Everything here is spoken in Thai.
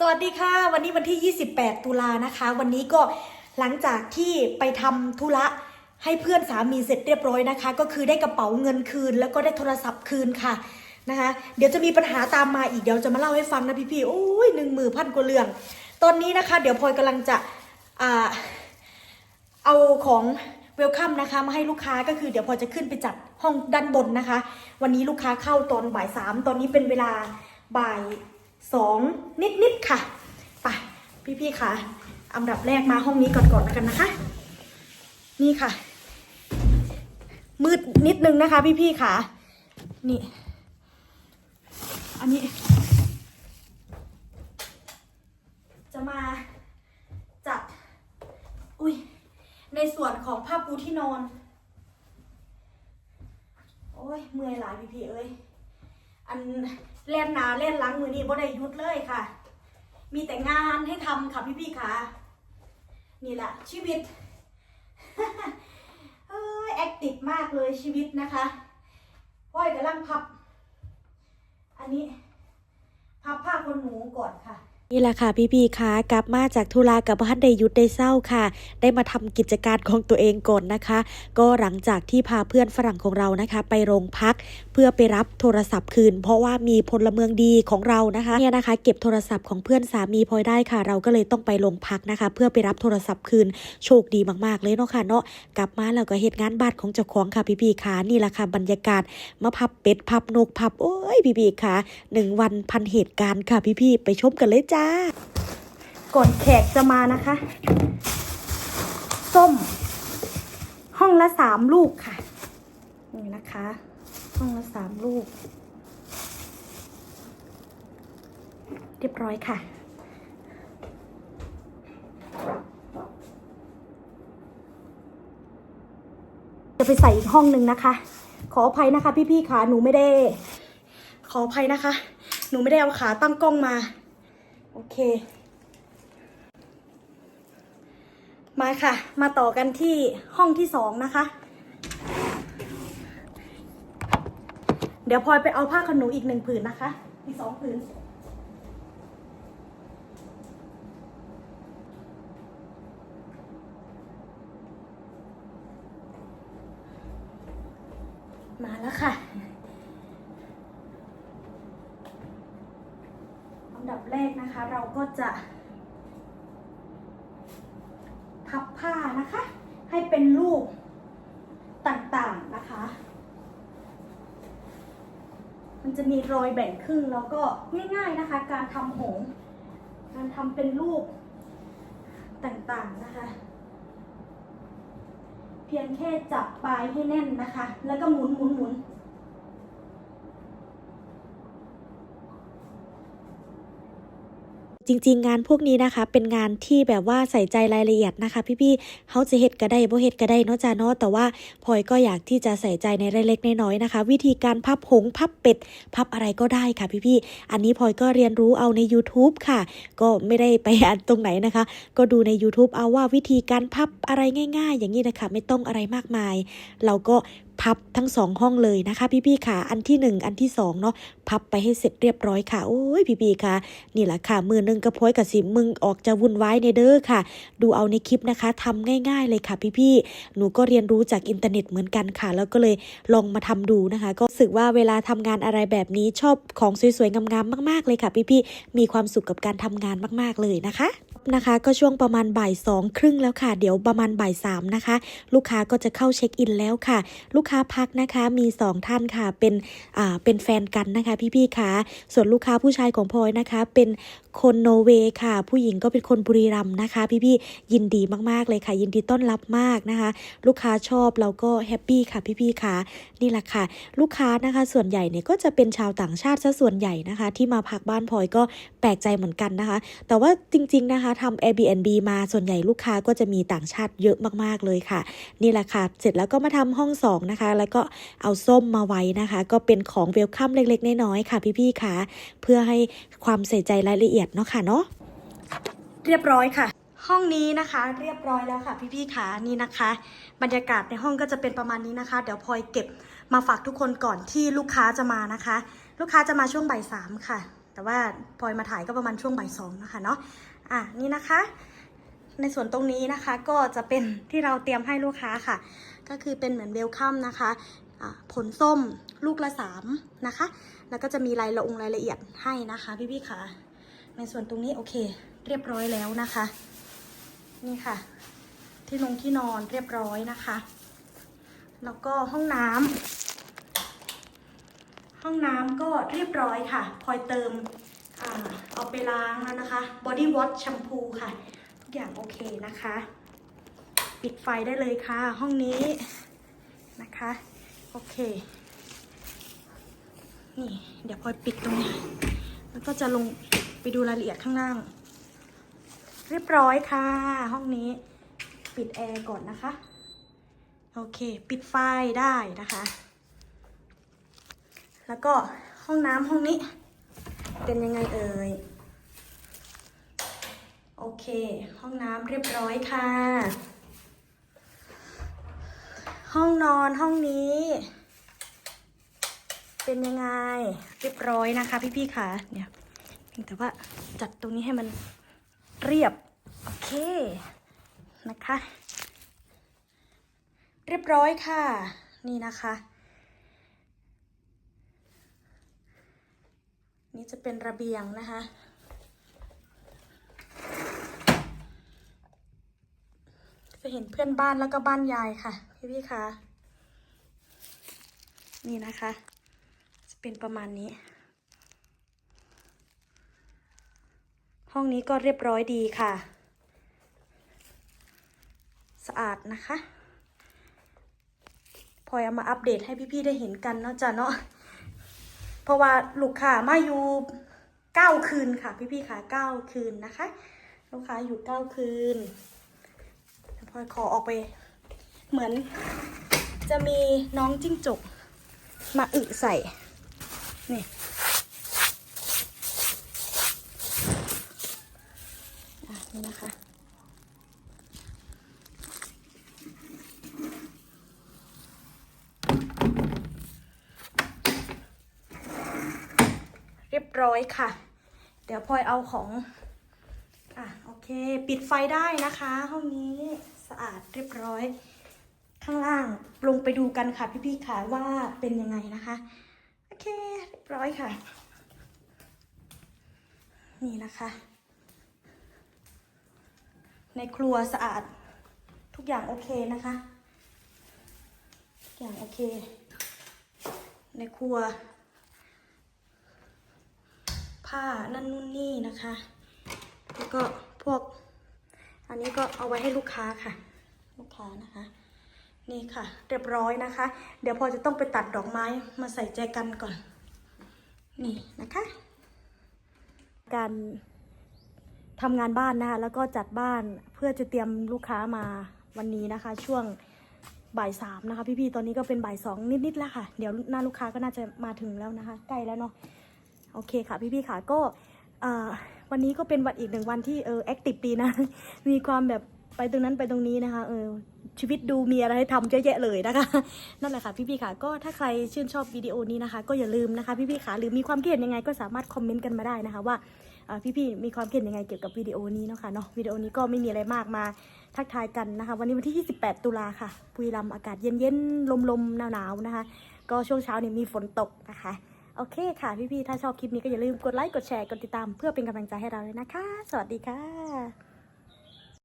สวัสดีค่ะ วันนี้วันที่ 28 ตุลานะคะ วันนี้ก็หลังจากที่ไปทำธุระให้เพื่อนสามีเสร็จเรียบร้อยนะคะ ก็คือได้กระเป๋าเงินคืน แล้วก็ได้โทรศัพท์คืนค่ะนะคะ เดี๋ยวจะมีปัญหาตามมาอีกเดี๋ยวจะมาเล่าให้ฟังนะพี่ๆโอ้ยหนึ่งหมือพันกว่าเรื่อง ตอนนี้นะคะ เดี๋ยวพลอยกำลังจะอ่าเอาของเวลคัมนะคะมาให้ลูกค้าก็คือเดี๋ยวพอจะขึ้นไปจัดห้องด้านบนนะคะ วันนี้ลูกค้าเข้าตอนบ่ายสามตอนนี้เป็นเวลาบ่าย สองนิดๆค่ะไปพี่ๆค่ะอันดับแรกมาห้องนี้ก่อนๆแล้วกันนะคะ นี่ค่ะ มืดนิดนึงนะคะพี่ๆค่ะ นี่ อันนี้ จะมาจัด อุ้ยในส่วนของผ้าปูที่นอน โอ้ยเมื่อยหลายพี่พี่เอ้ยอัน เล่นหนาเล่นหลังมือนี่บ่ได้หยุดเลยค่ะ มีแต่งานให้ทำค่ะพี่พี่ค่ะ นี่แหละชีวิตเอ้ยแอคทีฟมากเลยชีวิตนะคะพ่อยกำลังพับ อันนี้ พับผ้าขนหนูก่อนค่ะ นี่แหละค่ะพี่ๆคะกลับมาจากธุระกับบ้านได้ยุดได้เศร้าค่ะ ได้มาทำกิจการของตัวเองก่อนนะคะ ก็หลังจากที่พาเพื่อนฝรั่งของเรานะคะ ไปโรงพักเพื่อไปรับโทรศัพท์คืน เพราะว่ามีพลเมืองดีของเรานะคะเนี่ยนะคะ เก็บโทรศัพท์ของเพื่อนสามีพลอยได้ค่ะ เราก็เลยต้องไปโรงพักนะคะ เพื่อไปรับโทรศัพท์คืนโชคดีมากๆเลยเนาะค่ะเนาะกลับมาแล้วก็เหตุงานบ้านของเจ้าของค่ะพี่ๆคะนี่แหละค่ะบรรยากาศมาพับเป็ดพับนกพับโอ้ยพี่ๆคะหนึ่งวันพันเหตุการณ์ค่ะพี่ๆไปชมกันเลยจ้ะาก่อนแขกจะมานะคะ ส้ม ห้องละสามลูกค่ะ นี่นะคะ ห้องละสามลูก เรียบร้อยค่ะจะไปใส่อีกห้องหนึ่งนะคะ ขออภัยนะคะ พี่ๆขาหนูไม่ได้ ขออภัยนะคะ หนูไม่ได้เอาขาตั้งกล้องมา เค มาค่ะ มาต่อกันที่ห้องที่สองนะคะ เดี๋ยวพลอยไปเอาผ้าขนหนูอีกหนึ่งผืนนะคะ อีกสองผืนมาแล้วค่ะ อันดับแรกนะคะ เราก็จะพับผ้านะคะ ให้เป็นรูปต่างๆนะคะ มันจะมีรอยแบ่งครึ่งแล้วก็ง่ายๆนะคะ การทำหงการทำเป็นรูปต่างๆนะคะ เพียงแค่จับปลายให้แน่นนะคะ แล้วก็หมุนหมุนหมุน จริง ๆ งานพวกนี้นะคะ เป็นงานที่แบบว่าใส่ใจรายละเอียดนะคะ พี่ๆเขาจะเฮ็ดก็ได้บ่เฮ็ดก็ได้เนาะจ้าเนาะแต่ว่าพลอยก็อยากที่จะใส่ใจในรายเล็กน้อยๆนะคะ วิธีการพับหงส์พับเป็ด พับอะไรก็ได้ค่ะพี่ๆอันนี้พลอยก็เรียนรู้เอาใน YouTube ค่ะ ก็ไม่ได้ไปอ่านตรงไหนนะคะ ก็ดูใน YouTube เอาว่าวิธีการพับอะไรง่าย ๆ อย่างนี้นะคะ ไม่ต้องอะไรมากมาย เราก็ พับทั้งสองห้องเลยนะคะพี่ๆค่ะ อันที่หนึ่งอันที่สองเนาะพับไปให้เสร็จเรียบร้อยค่ะ โอ้ยพี่ๆค่ะ นี่แหละค่ะ มือหนึงกระพอยกับสิมึงออกจะวุ่นวายในเด้อค่ะ ดูเอาในคลิปนะคะทำง่าย ๆเลยค่ะพี่ๆหนูก็เรียนรู้จากอินเทอร์เน็ตเหมือนกันค่ะ แล้วก็เลยลองมาทำดูนะคะ ก็รู้สึกว่าเวลาทำงานอะไรแบบนี้ชอบของสวยๆงามๆมาก ๆเลยค่ะ พี่ๆมีความสุขกับการทำงานมาก ๆเลยนะคะ นะคะ ก็ช่วงประมาณบ่ายสองครึ่งแล้วค่ะ เดี๋ยวประมาณบ่ายสามนะคะ ลูกค้าก็จะเข้าเช็คอินแล้วค่ะ ลูกค้าพักนะคะมีสองท่านค่ะ เป็นอ่าเป็นแฟนกันนะคะ พี่ๆค่ะ ส่วนลูกค้าผู้ชายของพลอยนะคะ เป็นคนโนเวย์ค่ะ ผู้หญิงก็เป็นคนบุรีรัมย์นะคะ พี่ๆยินดีมากๆเลยค่ะ ยินดีต้อนรับมากนะคะ ลูกค้าชอบเราก็แฮปปี้ค่ะพี่ๆค่ะนี่แหละค่ะ ลูกค้านะคะ ส่วนใหญ่เนี่ยก็จะเป็นชาวต่างชาติซะส่วนใหญ่นะคะ ที่มาพักบ้านพลอยก็แปลกใจเหมือนกันนะคะ แต่ว่าจริง ๆนะคะทำ Airbnb มาส่วนใหญ่ลูกค้าก็จะมีต่างชาติเยอะมากๆเลยค่ะ นี่แหละค่ะ เสร็จแล้วก็มาทำห้องสองนะคะ แล้วก็เอาส้มมาไว้นะคะ ก็เป็นของเวลคัมเล็กๆ น้อยๆค่ะ พี่ๆค่ะ เพื่อให้ความใส่ใจรายละเอียดเนาะค่ะเนาะเรียบร้อยค่ะ ห้องนี้นะคะ เรียบร้อยแล้วค่ะ พี่ๆขานี่นะคะ บรรยากาศในห้องก็จะเป็นประมาณนี้นะคะ เดี๋ยวพลอยเก็บมาฝากทุกคนก่อนที่ลูกค้าจะมานะคะ ลูกค้าจะมาช่วงบ่ายสามค่ะ แต่ว่าพลอยมาถ่ายก็ประมาณช่วงบ่ายสองนะคะเนาะ อะนี่นะคะ ในส่วนตรงนี้นะคะก็จะเป็นที่เราเตรียมให้ลูกค้าค่ะ ก็คือเป็นเหมือนเวลคัมนะคะอะผลส้มลูกละสามนะคะ แล้วก็จะมีรายละองรายละเอียดให้นะคะพี่ๆค่ะ ในส่วนตรงนี้โอเค เรียบร้อยแล้วนะคะ นี่ค่ะ ที่ลงที่นอนเรียบร้อยนะคะ แล้วก็ห้องน้ำห้องน้ำก็เรียบร้อยค่ะพลอยเติม เอาไปล้างแล้วนะคะ body wash แชมพูค่ะ ทุกอย่างโอเคนะคะ ปิดไฟได้เลยค่ะ ห้องนี้นะคะ โอเค นี่ เดี๋ยวพลอยปิดตรงนี้ แล้วก็จะลงไปดูรายละเอียดข้างล่าง เรียบร้อยค่ะ ห้องนี้ปิดแอร์ก่อนนะคะ โอเค ปิดไฟได้นะคะ แล้วก็ห้องน้ำห้องนี้ เป็นยังไงเอ่ย โอเค ห้องน้ำเรียบร้อยค่ะ ห้องนอนห้องนี้ เป็นยังไง เรียบร้อยนะคะ พี่ๆค่ะ เนี่ยเพียงแต่ว่าจัดตรงนี้ให้มันเรียบ โอเค นะคะ เรียบร้อยค่ะ นี่นะคะ นี่จะเป็นระเบียงนะคะ จะเห็นเพื่อนบ้านแล้วก็บ้านยายค่ะ พี่พี่คะนี่นะคะ จะเป็นประมาณนี้ ห้องนี้ก็เรียบร้อยดีค่ะ สะอาดนะคะพลอยเอามาอัปเดตให้พี่ๆได้เห็นกันเนาะจ้ะเนาะ เพราะว่าลูกค้ามาอยู่เก้าคืนค่ะ พี่ๆค่ะเก้าคืนนะคะ ลูกค้าอยู่เก้าคืนพลอยขอออกไป เหมือนจะมีน้องจิ้งจกมาอึใส่นี่ อะนี่นะคะ เรียบร้อยค่ะ เดี๋ยวพลอยเอาของ อะโอเค ปิดไฟได้นะคะ ห้องนี้สะอาดเรียบร้อย ข้างล่างลงไปดูกันค่ะพี่ๆค่ะว่าเป็นยังไงนะคะ โอเคเรียบร้อยค่ะ นี่นะคะ ในครัวสะอาดทุกอย่างโอเคนะคะ ทุกอย่างโอเค ในครัว ผ้านั่นนู่นนี่นะคะ แล้วก็พวก อันนี้ก็เอาไว้ให้ลูกค้าค่ะ ลูกค้านะคะ นี่ค่ะ เรียบร้อยนะคะ เดี๋ยวพอจะต้องไปตัดดอกไม้มาใส่แจกันก่อน นี่นะคะ การทำงานบ้านนะคะ แล้วก็จัดบ้านเพื่อจะเตรียมลูกค้ามาวันนี้นะคะ ช่วงบ่ายสามนะคะ พี่ๆ ตอนนี้ก็เป็นบ่ายสองนิดๆแล้วค่ะ เดี๋ยวหน้าลูกค้าก็น่าจะมาถึงแล้วนะคะ ใกล้แล้วเนาะ โอเคค่ะพี่ๆค่ะก็วันนี้ก็เป็นวันอีกหนึ่งวันที่เออแอคทีฟดีนะ มีความแบบไปตรงนั้นไปตรงนี้นะคะเออชีวิตดูมีอะไรให้ทำเยอะแยะเลยนะคะ นั่นแหละค่ะพี่ๆค่ะก็ถ้าใครชื่นชอบวิดีโอนี้นะคะ ก็อย่าลืมนะคะพี่ๆค่ะหรือมีความคิดเห็นยังไงก็สามารถคอมเมนต์กันมาได้นะคะว่าเอ่พี่ๆมีความคิดเห็นยังไงเกี่ยวกับวิดีโอนี้เนาะค่ะเนาะวิดีโอนี้ก็ไม่มีอะไรมากมาทักทายกันนะคะ วันนี้วันที่ 28 ตุลาค่ะปุรีรัมย์อากาศเย็นๆลมๆหนาวๆนะคะ ก็ช่วงเช้าเนี่ยมีฝนตกนะคะ โอเคค่ะพี่ๆถ้าชอบคลิปนี้ก็อย่าลืมกดไลค์กดแชร์กดติดตามเพื่อเป็นกำลังใจให้เราเลยนะคะ สวัสดีค่ะ